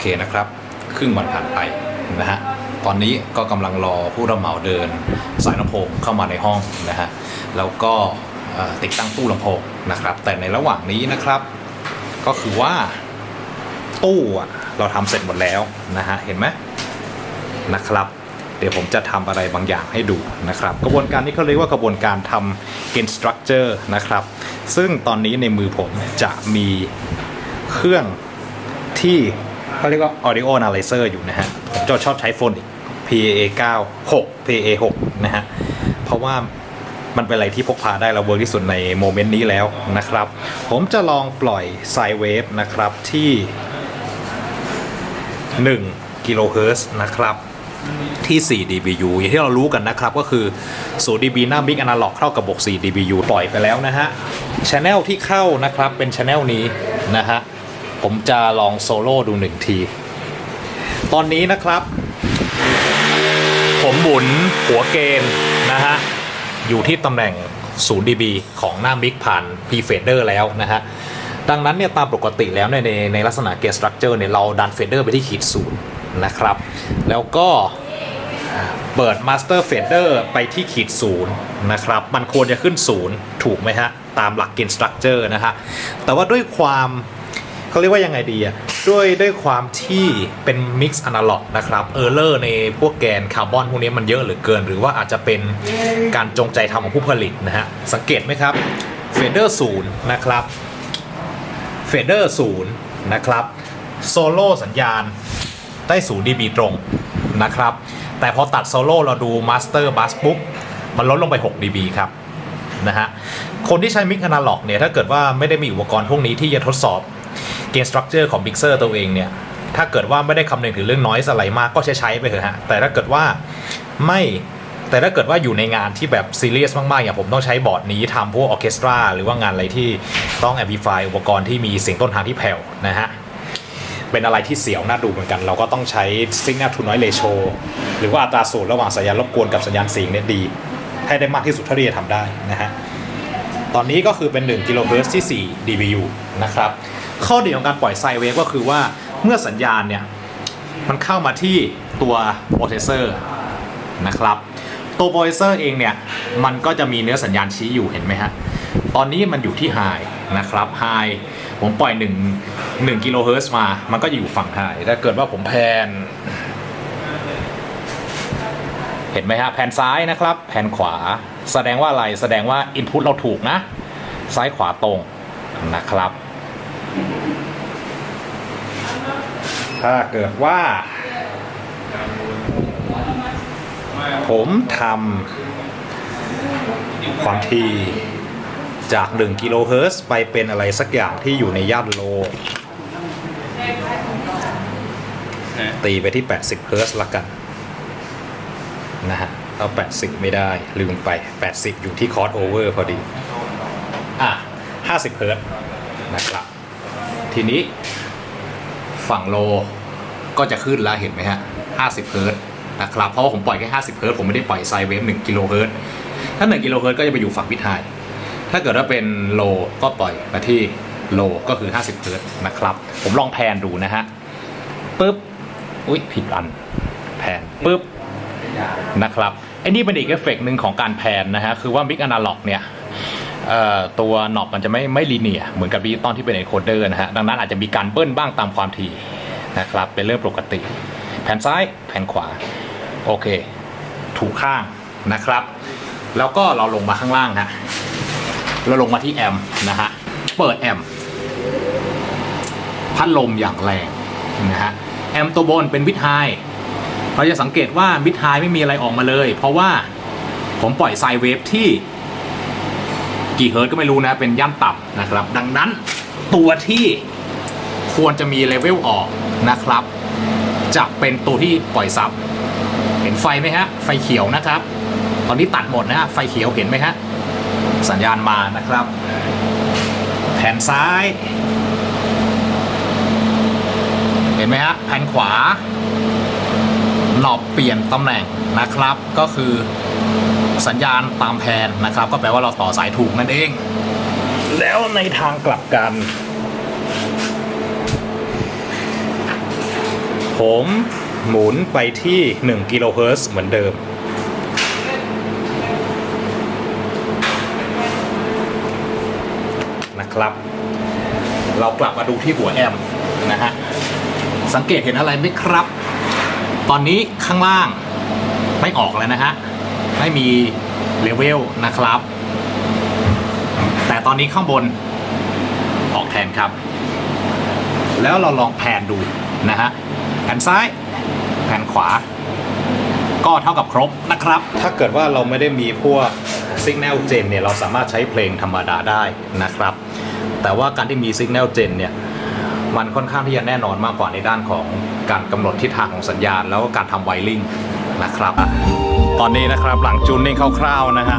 เคนะครับ ครึ่งวันผ่านไปนะฮะตอนนี้ก็กำลังรอผู้รับเหมาเดิน สายลำโพงเข้ามาในห้องนะฮะแล้วก็ติดตั้งตู้ลำโพงนะครับ แต่ในระหว่างนี้นะครับ ก็คือว่าตู้เราทำเสร็จหมดแล้วนะฮะเห็นไหมนะครับ เดี๋ยวผมจะทำอะไรบางอย่างให้ดูนะครับ กระบวนการนี้เขาเรียกว่ากระบวนการทำ gain structure นะครับ ซึ่งตอนนี้ในมือผมจะมีเครื่องที่ เขาเรียกว่า audio analyzer อยู่นะฮะ ผมจะชอบใช้โฟน PA 9 6 PA 6นะฮะ เพราะว่ามันเป็นอะไรที่พกพาได้เราเวิร์กที่สุดในโมเมนต์นี้แล้วนะครับ ผมจะลองปล่อยไซเวฟนะครับที่ 1 กิโลเฮิรตซ์นะครับ ที่ 4 dBu อย่างที่เรารู้กันนะครับ ก็คือ 0 dB หน้ามิกอนาล็อกเท่ากับบวก4 dBu ปล่อยไปแล้วนะฮะช anel ที่เข้านะครับเป็นช anel นี้นะฮะ ผมจะลองโซโล่ดูหนึ่งที ตอนนี้นะครับ ผมหมุนหัวเกณฑ์นะฮะ อยู่ที่ตำแหน่ง 0 dB ของหน้ามิกผ่าน p fader แล้วนะฮะ ดังนั้นเนี่ยตามปกติแล้วเนี่ยในในลักษณะเกสตรั c เจอร์เนี่ยเราดันเฟเดอร์ไปที่ขีดศูนย์นะครับ แล้วก็เปิด Master Fader ไปที่ขีดศูนย์นะครับ มันควรจะขึ้นศูนย์ถูกไหมฮะ ตามหลักเกณฑ์สตรัคเจอร์นะฮะ แต่ว่าด้วยความ เขาเรียกว่ายังไงดีอะด้วยด้วยความที่เป็น Mix Analog นะครับเออร์เลอร์ในพวกแกนคาร์บอนพวกนี้มันเยอะเหลือเกิน หรือว่าอาจจะเป็นการจงใจทำของผู้ผลิตนะฮะ สังเกตไหมครับเฟเดอร์ศูนย์นะครับเฟเดอร์ศูนย์นะครับโซโล่สัญญาณได้ศูนย์ dB ตรงนะครับ แต่พอตัดโซโล่เราดูมาสเตอร์บัสปุ๊บมันลดลงไป 6 dB ครับนะฮะคนที่ใช้มิกอนาล็อกเนี่ยถ้าเกิดว่าไม่ได้มีอุปกรณ์พวกนี้ที่จะทดสอบ เกณฑ์สตรัคเจอร์ของมิกเซอร์ตัวเองเนี่ย ถ้าเกิดว่าไม่ได้คำนึงถึงเรื่องน้อยอะไรมากก็ใช้ใช้ไปเถอะฮะ แต่ถ้าเกิดว่าไม่แต่ถ้าเกิดว่าอยู่ในงานที่แบบซีเรียสมากๆอย่างผมต้องใช้บอร์ดนี้ทำพวกออเคสตราหรือว่างานอะไรที่ต้องแอมพลิฟายอุปกรณ์ที่มีเสียงต้นทางที่แผ่วนะฮะเป็นอะไรที่เสียวน่าดูเหมือนกัน เราก็ต้องใช้ signal to noise ratio หรือว่าอัตราส่วนระหว่างสัญญาณรบกวนกับสัญญาณเสียงเนี่ยดี ให้ได้มากที่สุดเท่าที่จะทำได้นะฮะตอนนี้ก็คือเป็น1กิโลเฮิรตซ์ที่ 4 dBu นะครับ ข้อดีของการปล่อยไซเวฟก็คือว่าเมื่อสัญญาณเนี่ย มันเข้ามาที่ตัวโปรเซสเซอร์นะครับ ตัวโปรเซสเซอร์เองเนี่ย มันก็จะมีเนื้อสัญญาณชี้อยู่เห็นไหมฮะ ตอนนี้มันอยู่ที่ไฮนะครับไฮผมปล่อย 1 1กิโลเฮิร์ตซ์มา มันก็อยู่ฝั่งไฮถ้าเกิดว่าผมแพน เห็นไหมฮะ แผ่นซ้ายนะครับ แผ่นขวา แสดงว่าอะไร แสดงว่า Input เราถูกนะ ซ้ายขวาตรงนะครับ ถ้าเกิดว่า ผมทำความถี่จาก 1 กิโลเฮิรตซ์ไปเป็นอะไรสักอย่างที่อยู่ในย่านโล ตีไปที่ 80 เฮิรตซ์ละกัน นะฮะเอา 80 ไม่ได้ลืมไป 80 อยู่ที่คอร์สโอเวอร์พอดี อะ 50 เฮิรตซ์นะครับ ทีนี้ ฝั่งโลก็จะขึ้นแล้วเห็นไหมฮะ 50 เฮิรตซ์นะครับ เพราะว่าผมปล่อยแค่ 50 เฮิรตซ์ผมไม่ได้ปล่อยไซเวฟ1กิโลเฮิรตซ์ถ้า 1 กิโลเฮิรตซ์ก็จะไปอยู่ฝั่งพิทาย ถ้าเกิดว่าเป็นโลก็ปล่อยมาที่โลก็คือ 50 เฮิรตซ์นะครับ ผมลองแพนดูนะฮะปึ๊บ อุ๊ย ผิดอัน แพนปึ๊บ นะครับไอ้นี่เป็นอีกเอฟเฟกต์หนึ่งของการแพนนะฮะ คือว่ามิกอนาล็อกเนี่ย ตัวหนอบมันจะไม่ไม่ลีเนียเหมือนกับดิจิตอลที่เป็นเอนโคเดอร์นะฮะดังนั้นอาจจะมีการเบิ้ลบ้างตามความถี่นะครับเป็นเรื่องปกติ แผ่นซ้ายแผ่นขวา โอเค ถูกข้างนะครับ แล้วก็เราลงมาข้างล่างฮะเราลงมาที่แอมนะฮะเปิดแอมพัดลมอย่างแรงนะฮะแอมตัวบนเป็นวิทไฮเราจะสังเกตว่ามิดไฮไม่มีอะไรออกมาเลย เพราะว่าผมปล่อยไซเวฟที่ กี่เฮิร์ตก็ไม่รู้นะ เป็นย่านต่ำนะครับ ดังนั้นตัวที่ควรจะมีเลเวลออกนะครับ จะเป็นตัวที่ปล่อยซับเห็นไฟไหมฮะ ไฟเขียวนะครับ ตอนนี้ตัดหมดนะฮะ ไฟเขียวเห็นไหมฮะ สัญญาณมานะครับ แผ่นซ้าย เห็นไหมฮะ แผ่นขวา หนอบเปลี่ยนตำแหน่งนะครับ ก็คือสัญญาณตามแผนนะครับ ก็แปลว่าเราต่อสายถูกนั่นเอง แล้วในทางกลับกัน ผมหมุนไปที่ 1 กิโลเฮิรตซ์เหมือนเดิม นะครับ เรากลับมาดูที่หัวแอมนะฮะ สังเกตเห็นอะไรไหมครับ ตอนนี้ข้างล่างไม่ออกแล้วนะฮะ ไม่มีเลเวลนะครับ แต่ตอนนี้ข้างบนออกแทนครับ แล้วเราลองแผนดูนะฮะแผ่นซ้ายแผ่นขวา ก็เท่ากับครบนะครับ ถ้าเกิดว่าเราไม่ได้มีพวก Signal Gen เนี่ยเราสามารถใช้เพลงธรรมดาได้นะครับ แต่ว่าการที่มี Signal Gen เนี่ย มันค่อนข้างที่จะแน่นอนมากกว่าในด้านของการกำหนดทิศทางของสัญญาณ แล้วก็การทำไวริงนะครับ ตอนนี้นะครับหลังจูนนิ่งคร่าวๆนะฮะ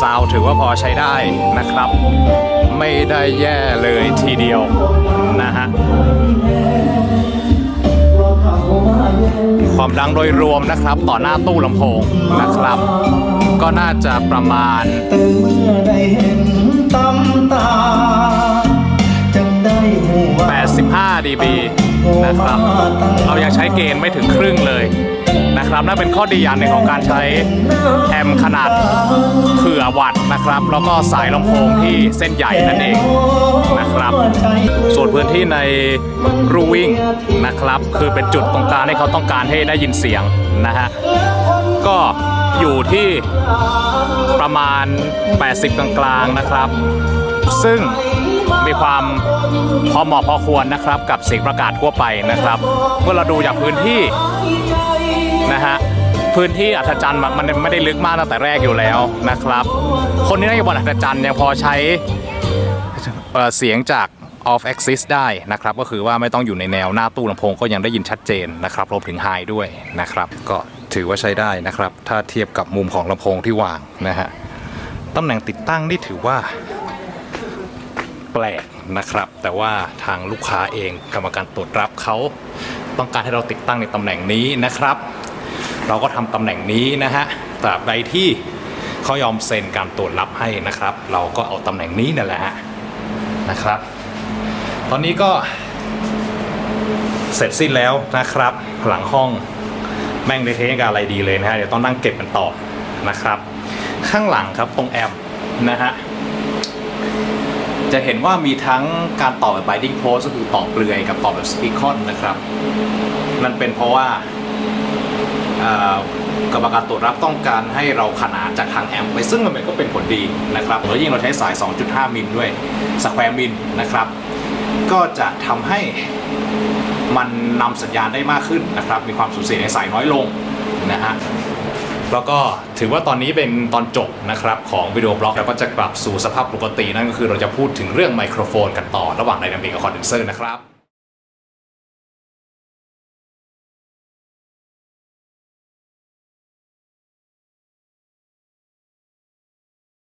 ซาวถือว่าพอใช้ได้นะครับ ไม่ได้แย่เลยทีเดียวนะฮะความดังโดยรวมนะครับต่อหน้าตู้ลำโพงนะครับ ก็น่าจะประมาณแต่เมื่อได้เห็นตำตา 85 dB นะครับเรายังใช้เกณฑ์ไม่ถึงครึ่งเลยนะครับนั่นเป็นข้อดีอย่างหนึ่งของการใช้แอมขนาดเผื่อวัตต์นะครับ แล้วก็สายลำโพงที่เส้นใหญ่นั่นเองนะครับ ส่วนพื้นที่ในรูวิ่งนะครับ คือเป็นจุดตรงกลางที่เขาต้องการให้ได้ยินเสียงนะฮะก็อยู่ที่ประมาณ 80 กลางๆนะครับ ซึ่ง มีความพอเหมาะพอควรนะครับกับเสียงประกาศทั่วไปนะครับ เมื่อเราดูจากพื้นที่นะฮะพื้นที่อัธจันทร์มันมันไม่ได้ลึกมากตั้งแต่แรกอยู่แล้วนะครับ คนที่นั่งอยู่บนอัธจันทร์ยังพอใช้เเสียงจาก off axis ได้นะครับ ก็คือว่าไม่ต้องอยู่ในแนวหน้าตู้ลำโพงก็ยังได้ยินชัดเจนนะครับรวมถึงไฮด้วยนะครับ ก็ถือว่าใช้ได้นะครับ ถ้าเทียบกับมุมของลำโพงที่วางนะฮะตำแหน่งติดตั้งนี่ถือว่า ปลกนะครับ แต่ว่าทางลูกค้าเองกรรมการตรวจรับเขาต้องการให้เราติดตั้งในตำแหน่งนี้นะครับ เราก็ทำตำแหน่งนี้นะฮะตราบใดที่เขายอมเซ็นการตรวจรับให้นะครับ เราก็เอาตำแหน่งนี้นั่นแหละฮะนะครับ ตอนนี้ก็เสร็จสิ้นแล้วนะครับ หลังห้องแม่งในเทคนิคอะไรดีเลยนะฮะเดี๋ยวต้องนั่งเก็บกันต่อนะครับ ข้างหลังครับตรงแอมนะฮะ จะเห็นว่ามีทั้งการต่อแบบ binding post ก็คือต่อเปลือยกับต่อแบบ speakon นะครับนั่นเป็นเพราะว่ากรรมการตรวจรับต้องการให้เราขนานจากทางแอมป์ไปซึ่งมันก็เป็นผลดีนะครับแล้วยิ่งเราใช้สาย 2.5 มิลด้วยสแควร์มิลนะครับ ก็จะทำให้มันนำสัญญาณได้มากขึ้นนะครับ มีความสูญเสียในสายน้อยลงนะฮะ แล้วก็ถือว่าตอนนี้เป็นตอนจบนะครับของวิดีโอบล็อกแล้วก็จะกลับสู่สภาพปกตินั่นก็คือเราจะพูดถึงเรื่องไมโครโฟนกันต่อระหว่างไดนามิกกับคอนเดนเซอร์นะครับ